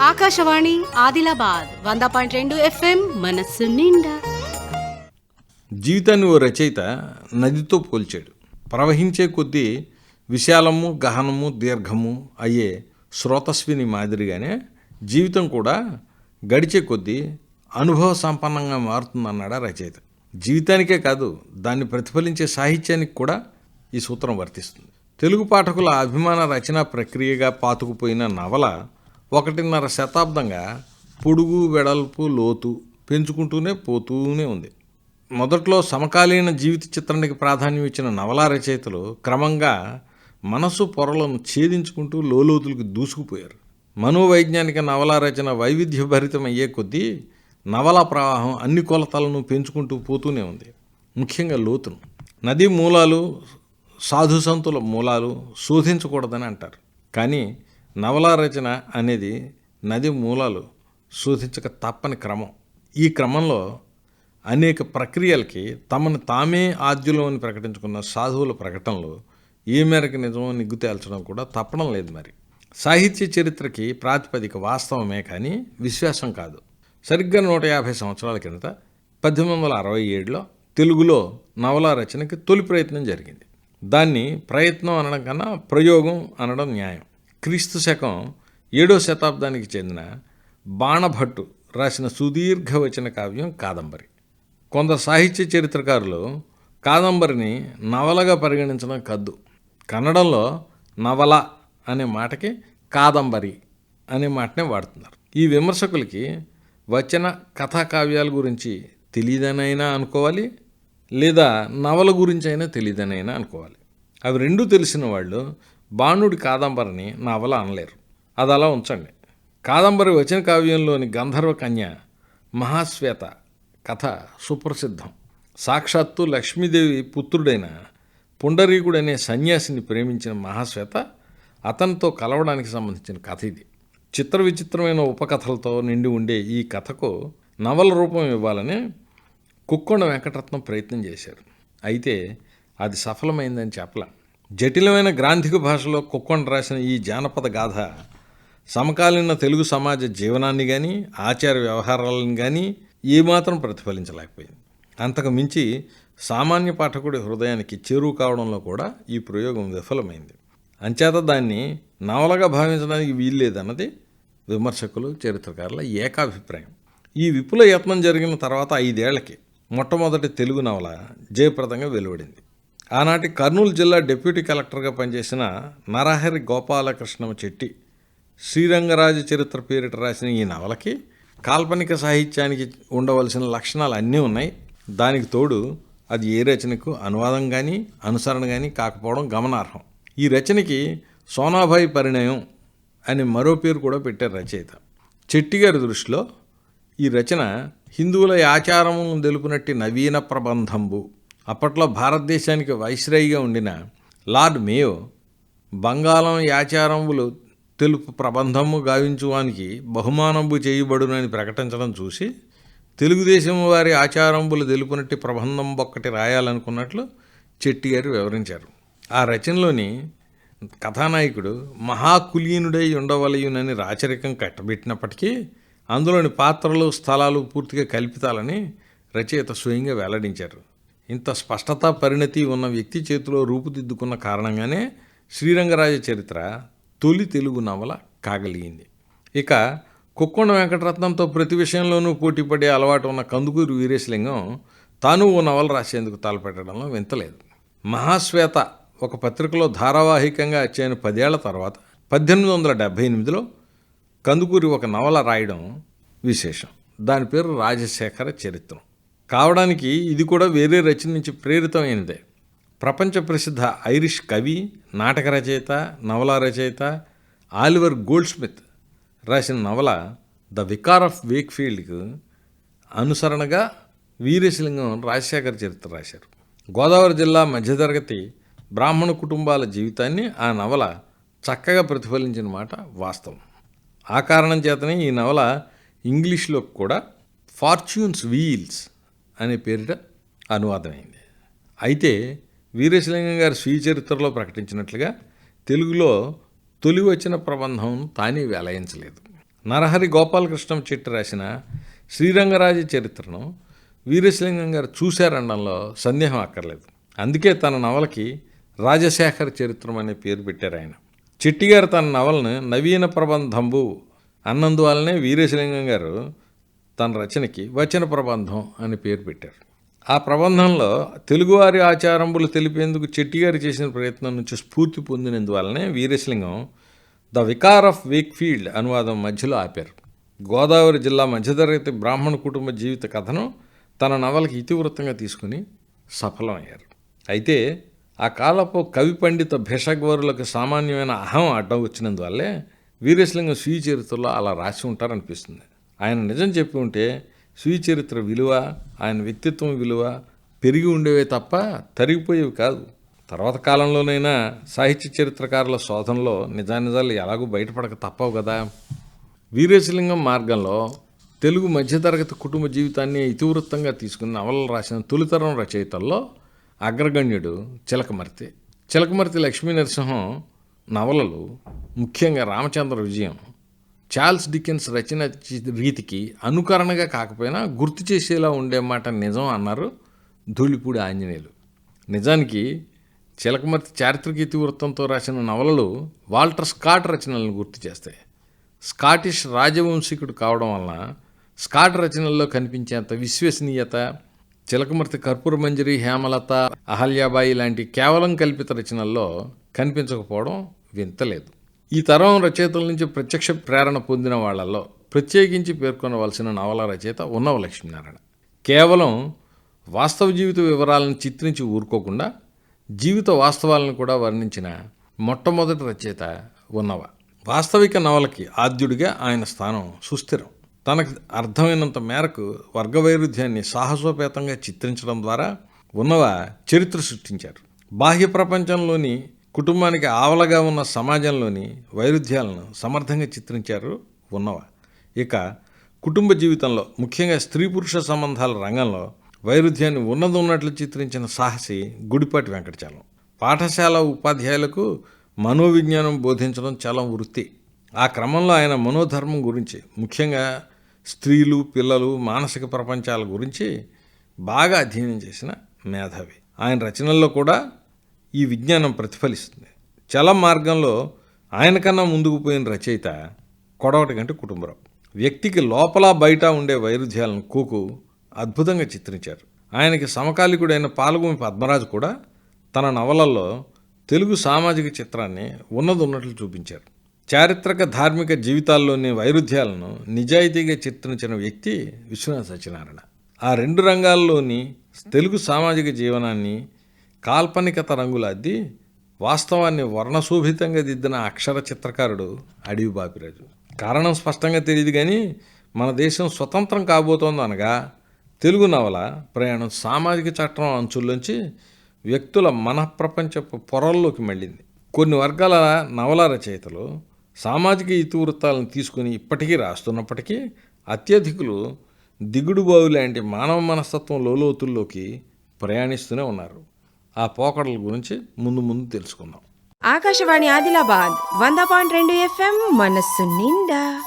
ఆకాశవాణి ఆదిలాబాద్ వంద పాయింట్ రెండు ఎఫ్ఎం మనస్సు నిండా. జీవితాన్ని ఓ రచయిత నదితో పోల్చాడు. ప్రవహించే కొద్దీ విశాలము గహనము దీర్ఘము అయ్యే స్రోతస్విని మాదిరిగానే జీవితం కూడా గడిచే కొద్దీ అనుభవ సంపన్నంగా మారుతుందన్నాడు రచయిత. జీవితానికే కాదు దాన్ని ప్రతిఫలించే సాహిత్యానికి కూడా ఈ సూత్రం వర్తిస్తుంది. తెలుగు పాఠకుల అభిమాన రచనా ప్రక్రియగా పాతుకుపోయిన నవల ఒకటిన్నర శతాబ్దంగా పొడుగు వెడల్పు లోతు పెంచుకుంటూనే పోతూనే ఉంది. మొదట్లో సమకాలీన జీవిత చిత్రానికి ప్రాధాన్యం ఇచ్చిన నవలా రచయితలు క్రమంగా మనసు పొరలను ఛేదించుకుంటూ లోలోతులకు దూసుకుపోయారు. మనోవైజ్ఞానిక నవలా రచన వైవిధ్యభరితం అయ్యే కొద్దీ నవల ప్రవాహం అన్ని కొలతలను పెంచుకుంటూ పోతూనే ఉంది. ముఖ్యంగా లోతును. నదీ మూలాలు సాధు సంతుల మూలాలు శోధించకూడదని అంటారు. కానీ నవల రచన అనేది నది మూలాలు శోధించక తప్పని క్రమం. ఈ క్రమంలో అనేక ప్రక్రియలకి తమను తామే ఆద్యులు అని ప్రకటించుకున్న సాధువుల ప్రకటనలు ఏ మేరకు నిజమో నిగ్గు తేల్చడం కూడా తప్పడం లేదు మరి. సాహిత్య చరిత్రకి ప్రాతిపదిక వాస్తవమే కానీ విశ్వాసం కాదు. సరిగ్గా నూట యాభై సంవత్సరాల కిందట పద్దెనిమిది వందల అరవై ఏడులో తెలుగులో నవల రచనకి తొలి ప్రయత్నం జరిగింది. దాన్ని ప్రయత్నం అనడం కన్నా ప్రయోగం అనడం న్యాయం. క్రీస్తు శకం ఏడో శతాబ్దానికి చెందిన బాణభట్టు రాసిన సుదీర్ఘ వచన కావ్యం కాదంబరి. కొందరు సాహిత్య చరిత్రకారులు కాదంబరిని నవలగా పరిగణించడం కద్దు. కన్నడంలో నవల అనే మాటకి కాదంబరి అనే మాటనే వాడుతున్నారు. ఈ విమర్శకులకి వచన కథా కావ్యాల గురించి తెలియదనైనా అనుకోవాలి లేదా నవల గురించి అయినా తెలియదనైనా అనుకోవాలి. అవి రెండూ తెలిసిన వాళ్ళు బాణుడి కాదంబరిని నవల అనలేరు. అది అలా ఉంచండి. కాదంబరి వచన కావ్యంలోని గంధర్వ కన్య మహాశ్వేత కథ సుప్రసిద్ధం. సాక్షాత్తు లక్ష్మీదేవి పుత్రుడైన పుండరీకుడనే సన్యాసిని ప్రేమించిన మహాశ్వేత అతనితో కలవడానికి సంబంధించిన కథ ఇది. చిత్ర విచిత్రమైన ఉపకథలతో నిండి ఉండే ఈ కథకు నవల రూపం ఇవ్వాలని కుక్కొండ వెంకటరత్నం ప్రయత్నం చేశారు. అయితే అది సఫలమైందని చెప్పలే. జటిలమైన గ్రాంధిక భాషలో కుక్కొండ రాసిన ఈ జానపద గాథ సమకాలీన తెలుగు సమాజ జీవనాన్ని కానీ ఆచార వ్యవహారాలను కానీ ఏమాత్రం ప్రతిఫలించలేకపోయింది. అంతకు మించి సామాన్య పాఠకుడి హృదయానికి చేరువు కావడంలో కూడా ఈ ప్రయోగం విఫలమైంది. అంచేత దాన్ని నవలగా భావించడానికి వీల్లేదన్నది విమర్శకులు చరిత్రకారుల ఏకాభిప్రాయం. ఈ విపుల యత్నం జరిగిన తర్వాత ఐదేళ్ళకి మొట్టమొదటి తెలుగు నవల జయప్రదంగా వెలువడింది. ఆనాటి కర్నూలు జిల్లా డిప్యూటీ కలెక్టర్గా పనిచేసిన నరహరి గోపాలకృష్ణ చెట్టి శ్రీరంగరాజు చరిత్ర పేరిట రాసిన ఈ నవలకి కాల్పనిక సాహిత్యానికి ఉండవలసిన లక్షణాలు అన్నీ ఉన్నాయి. దానికి తోడు అది ఏ రచనకు అనువాదం కానీ అనుసరణ కానీ కాకపోవడం గమనార్హం. ఈ రచనకి సోనాభాయి పరిణయం అని మరో పేరు కూడా పెట్టారు రచయిత. చెట్టి గారి దృష్టిలో ఈ రచన హిందువుల ఆచారములను తెలుపునట్టి నవీన ప్రబంధంబు. అప్పట్లో భారతదేశానికి వైస్రాయిగా ఉండిన లార్డ్ మేయో బంగాళం యాచారంబులు తెలుపు ప్రబంధము గావించువానికి బహుమానంబు చేయబడునని ప్రకటించడం చూసి తెలుగుదేశం వారి ఆచారంబులు తెలుపునట్టి ప్రబంధం ఒక్కటి రాయాలనుకున్నట్లు చెట్టి గారు వివరించారు. ఆ రచనలోని కథానాయకుడు మహాకులీనుడై ఉండవలయునని రాచరికం కట్టబెట్టినప్పటికీ అందులోని పాత్రలు స్థలాలు పూర్తిగా కల్పితాలని రచయిత స్వయంగా వెల్లడించారు. ఇంత స్పష్టత పరిణతి ఉన్న వ్యక్తి చేతిలో రూపుదిద్దుకున్న కారణంగానే శ్రీరంగరాజ చరిత్ర తొలి తెలుగు నవల కాగలిగింది. ఇక కుక్కొండ వెంకటరత్నంతో ప్రతి విషయంలోనూ పోటీపడే అలవాటు ఉన్న కందుకూరి వీరేశలింగం తాను ఓ నవల రాసేందుకు తలపెట్టడంలో వింతలేదు మహాశ్వేత ఒక పత్రికలో ధారావాహికంగా వచ్చైన పదేళ్ళ తర్వాత పద్దెనిమిది వందల డెబ్భై ఎనిమిదిలో కందుకూరి ఒక నవల రాయడం విశేషం. దాని పేరు రాజశేఖర చరిత్రం. కావడానికి ఇది కూడా వేరే రచన నుంచి ప్రేరితమైనదే. ప్రపంచ ప్రసిద్ధ ఐరిష్ కవి నాటక రచయిత నవల రచయిత ఆలివర్ గోల్డ్ స్మిత్ రాసిన నవల ద వికార్ ఆఫ్ వేక్ఫీల్డ్కు అనుసరణగా వీరేశలింగం రాజశేఖర చరిత్ర రాశారు. గోదావరి జిల్లా మధ్యతరగతి బ్రాహ్మణ కుటుంబాల జీవితాన్ని ఆ నవల చక్కగా ప్రతిఫలించిన మాట వాస్తవం. ఆ కారణం చేతనే ఈ నవల ఇంగ్లీష్లో కూడా ఫార్చ్యూన్స్ వీల్స్ అనే పేరిట అనువాదమైంది. అయితే వీరేశలింగం గారి స్వీయ చరిత్రలో ప్రకటించినట్లుగా తెలుగులో తొలి వచ్చిన ప్రబంధం తానే వెలయించలేదు నరహరి గోపాలకృష్ణం చెట్టు రాసిన శ్రీరంగరాజ చరిత్రను వీరేశలింగం గారు చూశారనడంలో సందేహం అక్కర్లేదు. అందుకే తన నవలకి రాజశేఖర చరిత్రం అనే పేరు పెట్టారు ఆయన. చెట్టిగారు తన నవలను నవీన ప్రబంధంబు అన్నందువల్లనే వీరేశలింగం గారు తన రచనకి వచన ప్రబంధం అని పేరు పెట్టారు. ఆ ప్రబంధంలో తెలుగువారి ఆచారంబులు తెలిపేందుకు చెట్టిగారు చేసిన ప్రయత్నం నుంచి స్ఫూర్తి పొందినందువల్లనే Veeresalingam the vicar of Wakefield అనువాదం మధ్యలో ఆపారు. గోదావరి జిల్లా మధ్యతరగతి బ్రాహ్మణ కుటుంబ జీవిత కథను తన నవలకి ఇతివృత్తంగా తీసుకుని సఫలమయ్యారు. అయితే ఆ కాలపు కవి పండిత భేషగ్వరులకు సామాన్యమైన అహం అడ్డం వచ్చినందువల్లే వీరేశలింగం స్వీయ చరిత్రలో అలా రాసి ఉంటారనిపిస్తుంది. ఆయన నిజం చెప్పి ఉంటే స్వీయ చరిత్ర విలువ ఆయన వ్యక్తిత్వం విలువ పెరిగి ఉండేవే తప్ప తరిగిపోయేవి కాదు. తర్వాత కాలంలోనైనా సాహిత్య చరిత్రకారుల శోధనలో నిజానిజాలు ఎలాగూ బయటపడక తప్పవు కదా. వీరేశలింగం మార్గంలో తెలుగు మధ్యతరగతి కుటుంబ జీవితాన్ని ఇతివృత్తంగా తీసుకుని నవలలు రాసిన తొలితరం రచయితల్లో అగ్రగణ్యుడు చిలకమర్తి. చిలకమర్తి లక్ష్మీ నరసింహం నవలలు ముఖ్యంగా రామచంద్ర విజయం. చార్ల్స్ డికెన్స్ రచన రీతికి అనుకరణగా కాకపోయినా గుర్తు చేసేలా ఉండే మాట నిజం అన్నారు ధూళిపూడి ఆంజనేయులు. నిజానికి చిలకమర్తి చారిత్రక ఇతివృత్తంతో రాసిన నవలలు వాల్టర్ స్కాట్ రచనలను గుర్తు చేస్తాయి. స్కాటిష్ రాజవంశీకుడు కావడం వలన స్కాట్ రచనల్లో కనిపించేంత విశ్వసనీయత చిలకమర్తి కర్పూర మంజరి హేమలత అహల్యాబాయి లాంటి కేవలం కల్పిత రచనల్లో కనిపించకపోవడం వింతలేదు. ఈ తరం రచయితల నుంచి ప్రత్యక్ష ప్రేరణ పొందిన వాళ్ళల్లో ప్రత్యేకించి పేర్కొనవలసిన నవల రచయిత ఉన్నవ లక్ష్మీనారాయణ. కేవలం వాస్తవ జీవిత వివరాలను చిత్రించి ఊరుకోకుండా జీవిత వాస్తవాలను కూడా వర్ణించిన మొట్టమొదటి రచయిత ఉన్నవ. వాస్తవిక నవలకి ఆద్యుడిగా ఆయన స్థానం సుస్థిరం. తనకు అర్థమైనంత మేరకు వర్గ వైరుధ్యాన్ని సాహసోపేతంగా చిత్రించడం ద్వారా ఉన్నవ చరిత్ర సృష్టించారు. బాహ్య ప్రపంచంలోని కుటుంబానికి ఆవలగా ఉన్న సమాజంలోని వైరుధ్యాలను సమర్థంగా చిత్రించారు ఉన్నవ. ఇక కుటుంబ జీవితంలో ముఖ్యంగా స్త్రీ పురుష సంబంధాల రంగంలో వైరుధ్యాన్ని ఉన్నది ఉన్నట్లు చిత్రించిన సాహసి గుడిపాటి వెంకటచలం. పాఠశాల ఉపాధ్యాయులకు మనోవిజ్ఞానం బోధించడం చాలా వృత్తి. ఆ క్రమంలో ఆయన మనోధర్మం గురించి ముఖ్యంగా స్త్రీలు పిల్లలు మానసిక ప్రపంచాల గురించి బాగా అధ్యయనం చేసిన మేధావి. ఆయన రచనల్లో కూడా ఈ విజ్ఞానం ప్రతిఫలిస్తుంది. చల మార్గంలో ఆయన కన్నా ముందుకు పోయిన రచయిత కొడవటి గంటి కుటుంబరావు. వ్యక్తికి లోపల బయట ఉండే వైరుధ్యాలను కూకు అద్భుతంగా చిత్రించారు. ఆయనకి సమకాలికుడైన పాల్గొమి పద్మరాజు కూడా తన నవలల్లో తెలుగు సామాజిక చిత్రాన్ని ఉన్నది ఉన్నట్లు చూపించారు. చారిత్రక ధార్మిక జీవితాల్లోని వైరుధ్యాలను నిజాయితీగా చిత్రించిన వ్యక్తి విశ్వనాథ సత్యనారాయణ. ఆ రెండు రంగాల్లోని తెలుగు సామాజిక జీవనాన్ని కాల్పనికత రంగులద్ది వాస్తవాన్ని వర్ణశోభితంగా దిద్దిన అక్షర చిత్రకారుడు అడవి బాపిరాజు. కారణం స్పష్టంగా తెలియదు కానీ మన దేశం స్వతంత్రం కాబోతోంది అనగా తెలుగు నవల ప్రయాణం సామాజిక చట్టం అంచుల్లోంచి వ్యక్తుల మనఃప్రపంచపు పొరల్లోకి మళ్ళింది. కొన్ని వర్గాల నవల రచయితలు సామాజిక ఇతివృత్తాలను తీసుకుని ఇప్పటికీ రాస్తున్నప్పటికీ అత్యధికులు దిగుడుబావు లాంటి మానవ మనస్తత్వం లోలోతుల్లోకి ప్రయాణిస్తూనే ఉన్నారు. ఆ పోకడల గురించి ముందు ముందు తెలుసుకుందాం. ఆకాశవాణి ఆదిలాబాద్ వంద పాయింట్ రెండు ఎఫ్ఎం మనస్సు నిండా.